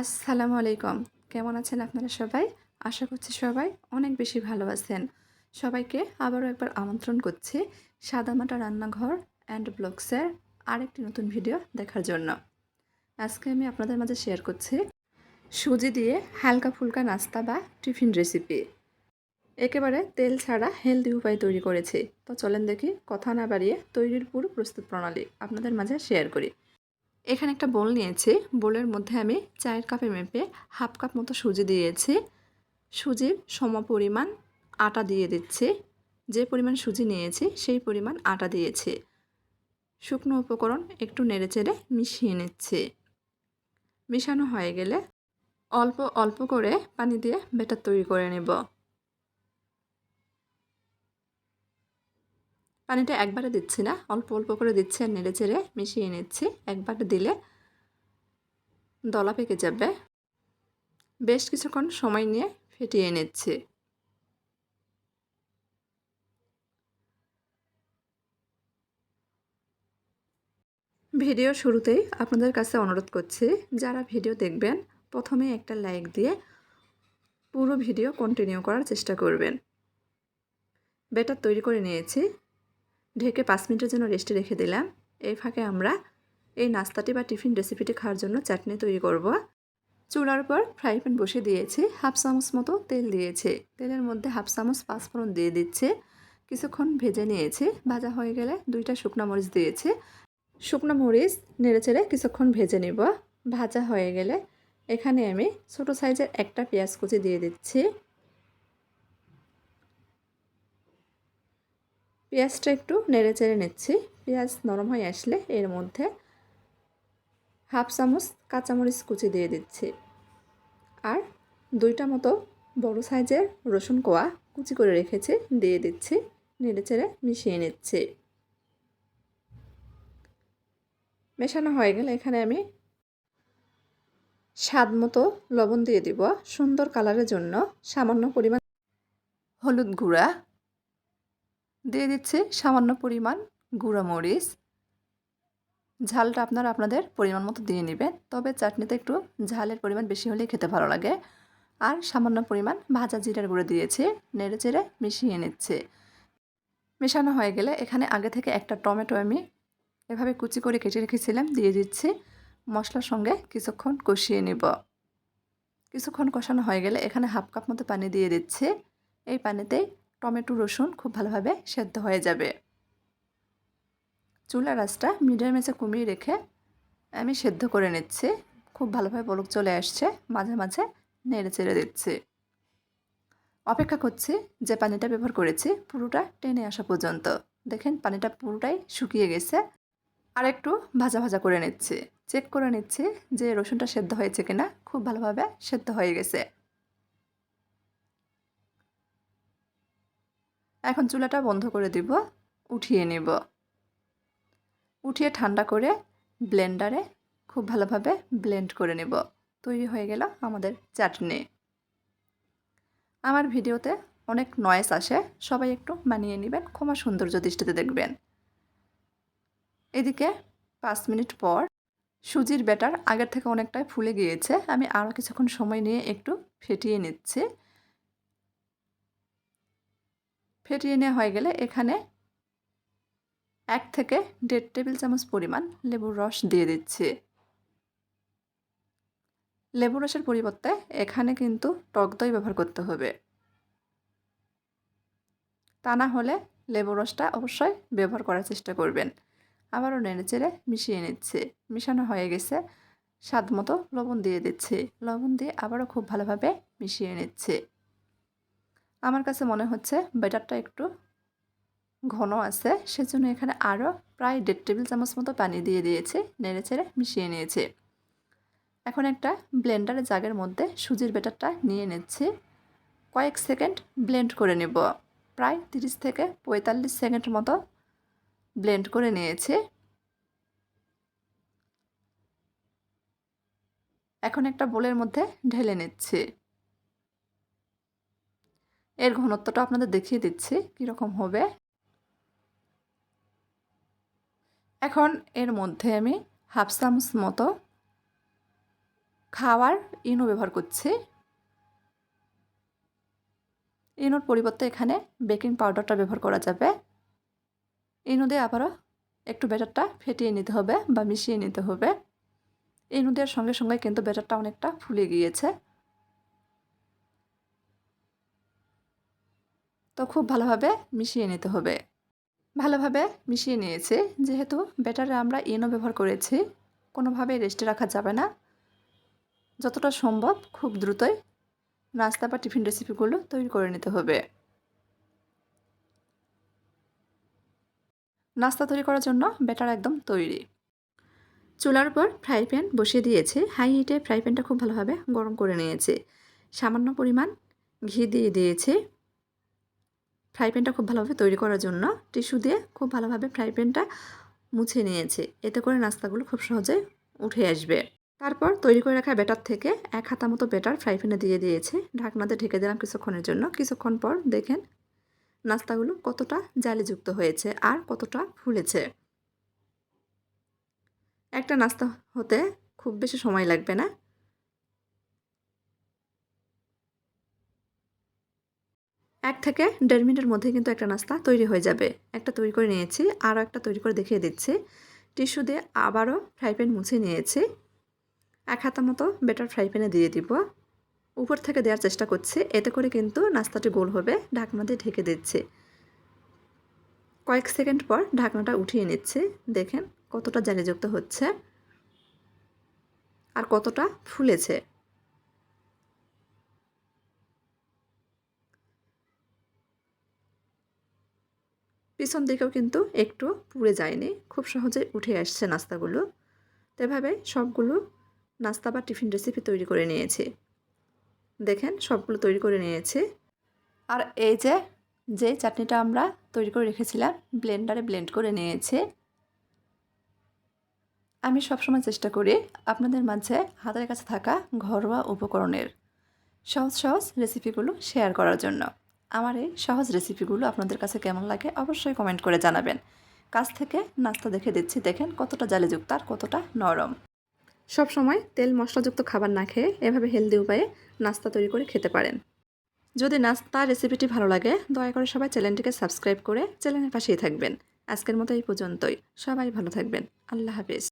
আসসালামু আলাইকুম। কেমন আছেন আপনারা সবাই? আশা করছি সবাই অনেক বেশি ভালো আছেন। সবাইকে আবারও একবার আমন্ত্রণ করছি সাদামাটা রান্নাঘর অ্যান্ড ব্লগসের আরেকটি নতুন ভিডিও দেখার জন্য। আজকে আমি আপনাদের মাঝে শেয়ার করছি সুজি দিয়ে হালকা ফুলকা নাস্তা বা টিফিন রেসিপি একেবারে তেল ছাড়া হেলদি উপায় তৈরি করেছি। তো চলেন দেখি, কথা না বাড়িয়ে তৈরির পুরো প্রস্তুত প্রণালী আপনাদের মাঝে শেয়ার করি। এখানে একটা বোল নিয়েছি। বোলের মধ্যে আমি চায়ের কাপে মেপে হাফ কাপ মতো সুজি দিয়েছি। সুজির সম পরিমাণ আটা দিয়ে দিচ্ছি। যে পরিমাণ সুজি নিয়েছি, সেই পরিমাণ আটা দিয়েছি। শুকনো উপকরণ একটু নেড়েচেড়ে মিশিয়ে নিচ্ছি। মিশানো হয়ে গেলে অল্প অল্প করে পানি দিয়ে ব্যাটার তৈরি করে নেব। পানিটা একবারে দিচ্ছি না, অল্প অল্প করে দিচ্ছি আর নেড়ে চেড়ে মিশিয়ে নিচ্ছি। একবারে দিলে দলা পেকে যাবে। বেশ কিছুক্ষণ সময় নিয়ে ফেটিয়ে নিচ্ছি। ভিডিও শুরুতেই আপনাদের কাছে অনুরোধ করছি, যারা ভিডিও দেখবেন, প্রথমে একটা লাইক দিয়ে পুরো ভিডিও কন্টিনিউ করার চেষ্টা করবেন। বেটার তৈরি করে নিয়েছি। ঢেকে পাঁচ মিনিটের জন্য রেস্টে রেখে দিলাম। এই ফাঁকে আমরা এই নাস্তাটি বা টিফিন রেসিপিটি খাওয়ার জন্য চাটনি তৈরি করব। চুলার পর ফ্রাই প্যান বসে দিয়েছি। হাফ চামচ মতো তেল দিয়েছে। তেলের মধ্যে হাফ চামচ পাঁচফোড়ন দিয়ে দিচ্ছে। কিছুক্ষণ ভেজে নিয়েছি। ভাজা হয়ে গেলে দুইটা শুকনো মরিচ দিয়েছে। শুকনো মরিচ নেড়ে চেড়ে কিছুক্ষণ ভেজে নিব। ভাজা হয়ে গেলে এখানে আমি ছোটো সাইজের একটা পেঁয়াজ কুচি দিয়ে দিচ্ছি। পেঁয়াজটা একটু নেড়ে চেড়ে নিচ্ছি। পেঁয়াজ নরম হয়ে আসলে এর মধ্যে হাফ চামচ কাঁচামরিচ কুচি দিয়ে দিচ্ছি। আর দুইটা মতো বড় সাইজের রসুন কোয়া কুচি করে রেখেছি, দিয়ে দিচ্ছি, নেড়ে চেড়ে মিশিয়ে নিচ্ছি। মেশানো হয়ে গেলে এখানে আমি স্বাদ মতো লবণ দিয়ে দিব। সুন্দর কালারের জন্য সামান্য পরিমাণ হলুদ গুঁড়া দিয়ে দিচ্ছি সামান্য পরিমাণ গুঁড়ো মরিচ। ঝালটা আপনারা আপনাদের পরিমাণ মতো দিয়ে নেবেন, তবে চাটনিতে একটু ঝালের পরিমাণ বেশি হলেই খেতে ভালো লাগে। আর সামান্য পরিমাণ ভাজা জিরার গুঁড়ো দিয়েছি, নেড়ে চেড়ে মিশিয়ে নিচ্ছে। মেশানো হয়ে গেলে এখানে আগে থেকে একটা টমেটো আমি এভাবে কুচি করে কেটে রেখেছিলাম, দিয়ে দিচ্ছি। মশলার সঙ্গে কিছুক্ষণ কষিয়ে নেব। কিছুক্ষণ কষানো হয়ে গেলে এখানে হাফ কাপ মতো পানি দিয়ে দিচ্ছি। এই পানিতেই টমেটো রসুন খুব ভালোভাবে সেদ্ধ হয়ে যাবে। চুলা আঁচটা মিডিয়াম এসে কমিয়ে রেখে আমি সেদ্ধ করে নিচ্ছি। খুব ভালোভাবে বলক চলে আসছে, মাঝে মাঝে নেড়ে চেড়ে দিচ্ছি। অপেক্ষা করছি যে পানিটা ব্যবহার করেছি, পুরোটা টেনে আসা পর্যন্ত। দেখেন পানিটা পুরোটাই শুকিয়ে গেছে। আর একটু ভাজা ভাজা করে নিচ্ছি। চেক করে নিচ্ছি যে রসুনটা সেদ্ধ হয়েছে কিনা, খুব ভালোভাবে সেদ্ধ হয়ে গেছে। এখন চুলাটা বন্ধ করে দিব, উঠিয়ে নেব। উঠিয়ে ঠান্ডা করে ব্লেন্ডারে খুব ভালোভাবে ব্লেন্ড করে নেব। তৈরি হয়ে গেল আমাদের চাটনি। আমার ভিডিওতে অনেক নয়েস আসে, সবাই একটু মানিয়ে নেবেন, ক্ষমা সৌন্দর্য দৃষ্টিতে দেখবেন। এদিকে পাঁচ মিনিট পর সুজির ব্যাটার আগের থেকে অনেকটাই ফুলে গিয়েছে, আমি আরও কিছুক্ষণ সময় নিয়ে একটু ফেটিয়ে নিচ্ছি। ফেটিয়ে নেওয়া হয়ে গেলে এখানে এক থেকে দেড় টেবিল চামচ পরিমাণ লেবুর রস দিয়ে দিচ্ছি। লেবু রসের পরিবর্তে এখানে কিন্তু টক দই ব্যবহার করতে হবে। তা না হলে লেবু রসটা অবশ্যই ব্যবহার করার চেষ্টা করবেন। আবারও নেড়ে চেড়ে মিশিয়ে নিচ্ছে। মিশানো হয়ে গেছে। স্বাদ মতো লবণ দিয়ে দিচ্ছি। লবণ দিয়ে আবারও খুব ভালোভাবে মিশিয়ে নিচ্ছে। আমার কাছে মনে হচ্ছে ব্যাটারটা একটু ঘন আছে, সেজন্য এখানে আরও প্রায় দেড় টেবিল চামচ মতো পানি দিয়ে দিয়েছে, নেড়ে চেড়ে মিশিয়ে নিয়েছে। এখন একটা ব্লেন্ডারের জাগের মধ্যে সুজির ব্যাটারটা নিয়ে নিচ্ছি। কয়েক সেকেন্ড ব্লেন্ড করে নেব। প্রায় তিরিশ থেকে পঁয়তাল্লিশ সেকেন্ড মতো ব্লেন্ড করে নিয়েছে। এখন একটা বোলের মধ্যে ঢেলে নিচ্ছি। এর ঘনত্বটা আপনাদের দেখিয়ে দিচ্ছি, কীরকম হবে। এখন এর মধ্যে আমি হাফ চামচ মতো খাওয়ার ইনো ব্যবহার করছি। ইনোর পরিবর্তে এখানে বেকিং পাউডারটা ব্যবহার করা যাবে। ইনো দিয়ে আবারও একটু ব্যাটারটা ফেটিয়ে নিতে হবে বা মিশিয়ে নিতে হবে। ইনো দেওয়ার সঙ্গে সঙ্গে কিন্তু ব্যাটারটা অনেকটা ফুলে গিয়েছে। তো খুব ভালোভাবে মিশিয়ে নিতে হবে। ভালোভাবে মিশিয়ে নিয়েছি, যেহেতু ব্যাটারে আমরা ইনো ব্যবহার করেছি, কোনোভাবে রেস্টে রাখা যাবে না। যতটা সম্ভব খুব দ্রুতই নাস্তা বা টিফিন রেসিপিগুলো তৈরি করে নিতে হবে। নাস্তা তৈরি করার জন্য ব্যাটার একদম তৈরি। চুলার উপর ফ্রাই প্যান বসিয়ে দিয়েছি। হাই হিটে ফ্রাই প্যানটা খুব ভালোভাবে গরম করে নিয়েছি। সামান্য পরিমাণ ঘি দিয়ে দিয়েছি। ফ্রাই প্যানটা খুব ভালোভাবে তৈরি করার জন্য টিস্যু দিয়ে খুব ভালোভাবে ফ্রাই প্যানটা মুছে নিয়েছি। এতে করে নাস্তাগুলো খুব সহজে উঠে আসবে। তারপর তৈরি করে রাখা ব্যাটার থেকে এক হাতা মতো ব্যাটার ফ্রাই প্যানে দিয়ে দিয়েছি। ঢাকনাতে ঢেকে দিলাম কিছুক্ষণের জন্য। কিছুক্ষণ পর দেখেন নাস্তাগুলো কতটা জালিযুক্ত হয়েছে আর কতটা ফুলেছে। একটা নাস্তা হতে খুব বেশি সময় লাগবে না। এক থেকে দেড় মিনিটের মধ্যে কিন্তু একটা নাস্তা তৈরি হয়ে যাবে। একটা তৈরি করে নিয়েছি, আরও একটা তৈরি করে দেখিয়ে দিচ্ছি। টিস্যু দিয়ে আবারও ফ্রাই প্যান মুছে নিয়েছি। এক হাতা মতো বেটার ফ্রাই প্যানে দিয়ে দিব। উপর থেকে দেওয়ার চেষ্টা করছি, এতে করে কিন্তু নাস্তাটি গোল হবে ঢাকনা দিয়ে ঢেকে দিচ্ছি। কয়েক সেকেন্ড পর ঢাকনাটা উঠিয়ে নিচ্ছে, দেখেন কতটা জালিযুক্ত হচ্ছে আর কতটা ফুলেছে। পিছন দিকেও কিন্তু একটু পুড়ে যায়নি, খুব সহজে উঠে আসছে নাস্তাগুলো। তো এভাবে সবগুলো নাস্তা বা টিফিন রেসিপি তৈরি করে নিয়েছি। দেখেন, সবগুলো তৈরি করে নিয়েছি। আর এই যে যে চাটনিটা আমরা তৈরি করে রেখেছিলাম ব্লেন্ডারে ব্লেন্ড করে নিয়েছি। আমি সবসময় চেষ্টা করি আপনাদের মাঝে হাতের কাছে থাকা ঘরোয়া উপকরণের সহজ সহজ রেসিপিগুলো শেয়ার করার জন্য। আমার এই সহজ রেসিপিগুলো আপনাদের কাছে কেমন লাগে অবশ্যই কমেন্ট করে জানাবেন। কাছ থেকে নাস্তা দেখে দিচ্ছি, দেখেন কতটা জালিযুক্ত আর কতটা নরম। সব সময় তেল মশলাযুক্ত খাবার না খেয়ে এভাবে হেলদি উপায়ে নাস্তা তৈরি করে খেতে পারেন। যদি নাস্তা রেসিপিটি ভালো লাগে, দয়া করে সবাই চ্যানেলটিকে সাবস্ক্রাইব করে চ্যানেলের পাশেই থাকবেন। আজকের মতো এই পর্যন্তই। সবাই ভালো থাকবেন। আল্লাহ হাফিজ।